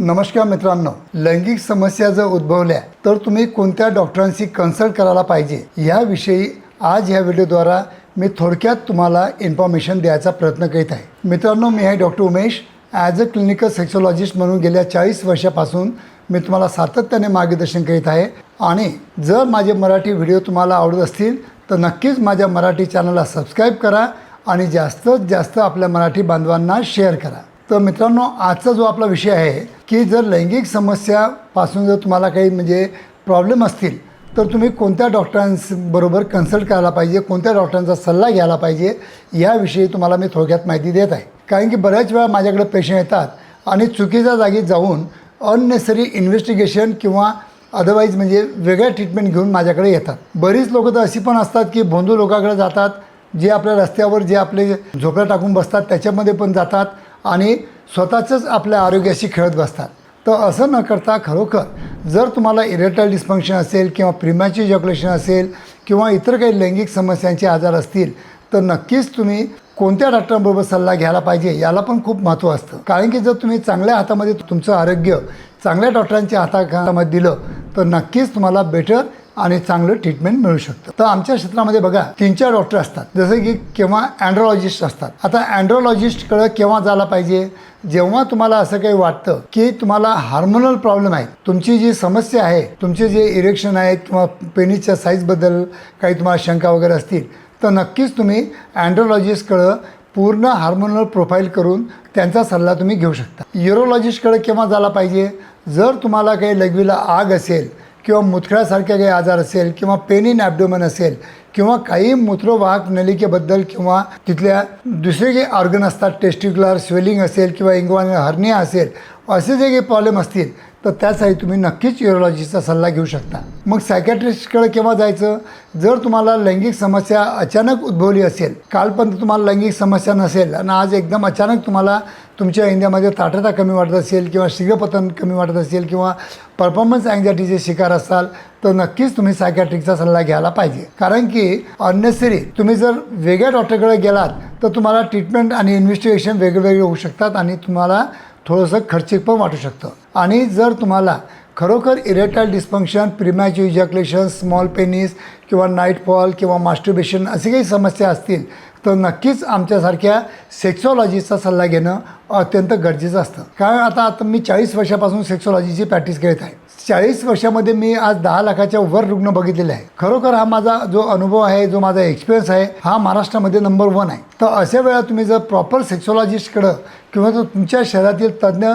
नमस्कार मित्रांनो लैंगिक समस्या जर उद्भवल्या तर तुम्ही कोणत्या डॉक्टरांशी कन्सल्ट करायला पाहिजे? याविषयी आज ह्या व्हिडिओद्वारा मी थोडक्यात तुम्हाला इन्फॉर्मेशन द्यायचा प्रयत्न करीत आहे. मित्रांनो मी आहे doctor Umesh. As a clinical sexologist म्हणून गेल्या चाळीस वर्षापासून मी तुम्हाला सातत्याने मार्गदर्शन करीत आहे. आणि जर माझे मराठी व्हिडिओ तुम्हाला आवडत असतील तर नक्कीच माझ्या मराठी चॅनलला सबस्क्राईब करा आणि जास्तीत जास्त आपल्या मराठी बांधवांना शेअर करा. तर मित्रांनो आजचा जो आपला विषय आहे की जर लैंगिक समस्यापासून जर तुम्हाला काही म्हणजे प्रॉब्लेम असतील तर तुम्ही कोणत्या डॉक्टरांबरोबर कन्सल्ट करायला पाहिजे कोणत्या डॉक्टरांचा सल्ला घ्यायला पाहिजे याविषयी तुम्हाला मी थोडक्यात माहिती देत आहे. कारण की बऱ्याच वेळा माझ्याकडे पेशंट येतात आणि चुकीच्या जागी जाऊन अननेसरी इन्व्हेस्टिगेशन किंवा अदरवाईज म्हणजे वेगळ्या ट्रीटमेंट घेऊन माझ्याकडे येतात. बरीच लोकं तर अशी पण असतात की भोंदू लोकांकडे जातात जे आपल्या रस्त्यावर जे आपले झोपड्या टाकून बसतात त्याच्यामध्ये पण जातात. आणि स्वतःचंच आपल्या आरोग्याशी खेळत बसतात. तर असं न करता खरोखर जर तुम्हाला इरेटल डिस्फंक्शन असेल किंवा प्रिमॅची जॉक्युलेशन असेल किंवा इतर काही लैंगिक समस्यांचे आजार असतील तर नक्कीच तुम्ही कोणत्या डॉक्टरांबरोबर सल्ला घ्यायला पाहिजे याला पण खूप महत्त्व असतं. कारण की जर तुम्ही चांगल्या हातामध्ये तुमचं आरोग्य चांगल्या डॉक्टरांच्या हातामध्ये दिलं तर नक्कीच तुम्हाला बेटर आणि चांगलं ट्रीटमेंट मिळू शकतं. तर आमच्या क्षेत्रामध्ये बघा तीन चार डॉक्टर असतात. जसं की केव्हा अँड्रॉलॉजिस्ट असतात. आता अँड्रोलॉजिस्टकडं केव्हा जायला पाहिजे? जेव्हा तुम्हाला असं काही वाटतं की तुम्हाला हार्मोनल प्रॉब्लेम आहे तुमची जी समस्या आहे तुमचे जे इरेक्शन आहेत किंवा पेनीच्या साईजबद्दल काही तुम्हाला शंका वगैरे असतील तर नक्कीच तुम्ही अँड्रोलॉजिस्टकडं पूर्ण हार्मोनल प्रोफाईल करून त्यांचा सल्ला तुम्ही घेऊ शकता. युरोलॉजिस्टकडे केव्हा जायला पाहिजे? जर तुम्हाला काही लघवीला आग असेल किंवा मुतखड्यासारखे काही आजार असेल किंवा पेनिन ॲबडोमन असेल किंवा काही मूत्रवाहक नलिकेबद्दल किंवा तिथल्या दुसरे जे ऑर्गन असतात टेस्टिक्युलर स्वेलिंग असेल किंवा इंग्वान हर्निया असेल असे जे काही प्रॉब्लेम असतील तर त्यासाठी तुम्ही नक्कीच युरोलॉजीचा सल्ला घेऊ शकता. मग सायकॅट्रिस्टकडे केव्हा जायचं? जर तुम्हाला लैंगिक समस्या अचानक उद्भवली असेल कालपर्यंत तुम्हाला लैंगिक समस्या नसेल आणि आज एकदम अचानक तुम्हाला तुमच्या इंडियामध्ये ताठरता कमी वाटत असेल किंवा शीघ्रपतन कमी वाटत असेल किंवा परफॉर्मन्स अँझायटीचे शिकार असाल तर नक्कीच तुम्ही सायकॅट्रिकचा सल्ला घ्यायला पाहिजे. कारण की अननेसरी तुम्ही जर वेगळ्या डॉक्टरकडे गेलात तर तुम्हाला ट्रीटमेंट आणि इन्व्हेस्टिगेशन वेगवेगळे होऊ शकतात आणि तुम्हाला थोडंसं खर्चिक पण वाटू शकतं. आणि जर तुम्हाला खरोखर erectile dysfunction premature ejaculation small penis किंवा नाईट फॉल किंवा मास्टरबेशन असे काही समस्या असतील तर नक्कीच आमच्यासारख्या सेक्सॉलॉजीचा सल्ला घेणं अत्यंत गरजेचं असतं. कारण आता आता मी चाळीस वर्षापासून सेक्सॉलॉजीची प्रॅक्टिस करत आहे. चाळीस वर्षामध्ये मी आज दहा लाखाच्या वर रुग्ण बघितलेले आहे. खरोखर हा माझा जो अनुभव आहे जो माझा एक्सपिरियन्स आहे हा महाराष्ट्रामध्ये नंबर वन आहे. तर अशा वेळा तुम्ही जर प्रॉपर सेक्सॉलॉजिस्टकडं किंवा जर तुमच्या शहरातील तज्ज्ञ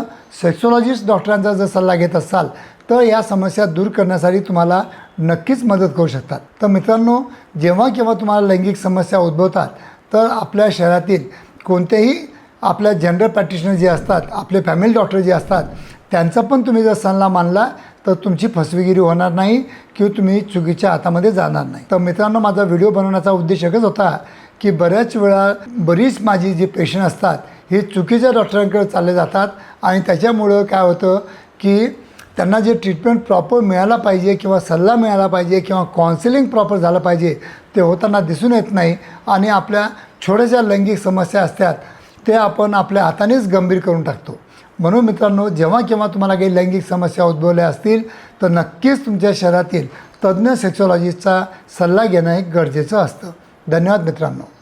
सेक्सॉलॉजिस्ट डॉक्टरांचा जर सल्ला घेत असाल तर या समस्या दूर करण्यासाठी तुम्हाला नक्कीच मदत करू शकतात. तर मित्रांनो जेव्हा केव्हा तुम्हाला लैंगिक समस्या उद्भवतात तर आपल्या शहरातील कोणतेही आपल्या जनरल प्रॅक्टिशनर जे असतात आपले फॅमिली डॉक्टर जे असतात त्यांचा पण तुम्ही जर सल्ला मानला तर तुमची फसवेगिरी होणार नाही किंवा तुम्ही चुकीच्या हातामध्ये जाणार नाही. तर मित्रांनो माझा व्हिडिओ बनवण्याचा उद्देश एकच होता की बऱ्याच वेळा बरीच माझी जी पेशंट असतात हे चुकीच्या डॉक्टरांकडे चालले जातात आणि त्याच्यामुळं काय होतं की त्यांना जे ट्रीटमेंट प्रॉपर मिळायला पाहिजे किंवा सल्ला मिळाला पाहिजे किंवा काउन्सिलिंग प्रॉपर झालं पाहिजे ते होताना दिसून येत नाही आणि आपल्या छोट्याशा लैंगिक समस्या असतात ते आपण आपल्या हातानेच गंभीर करून टाकतो. म्हणून मित्रांनो जेव्हा केव्हा तुम्हाला काही लैंगिक समस्या उद्भवल्या असतील तर नक्कीच तुमच्या शहरातील तज्ज्ञ सेक्सॉलॉजिस्टचा सल्ला घेणं हे गरजेचं असतं. धन्यवाद मित्रांनो.